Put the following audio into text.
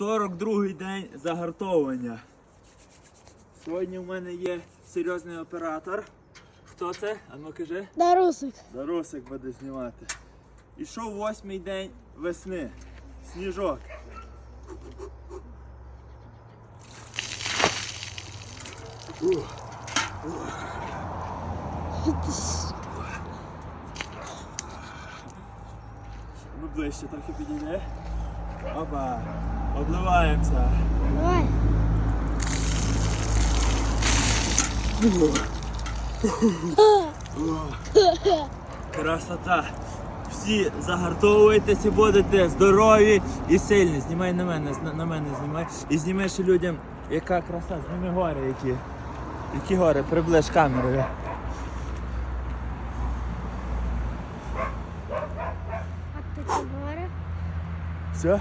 42-й день загартовування. Сьогодні в мене є серйозний оператор. Хто це? А ну кажи. Дарусик. Даросик буде знімати. Ішов восьмий день весни. Сніжок. Ну ближче трохи підійде. Опа. Обливаємося. Давай. Красота. Всі загартовуйтесь і будете здорові і сильні. Знімай на мене, на- мене знімай. І зніми ще людям, яка краса, зніми гори які. Які гори, приближ камерою. Говориш? Все?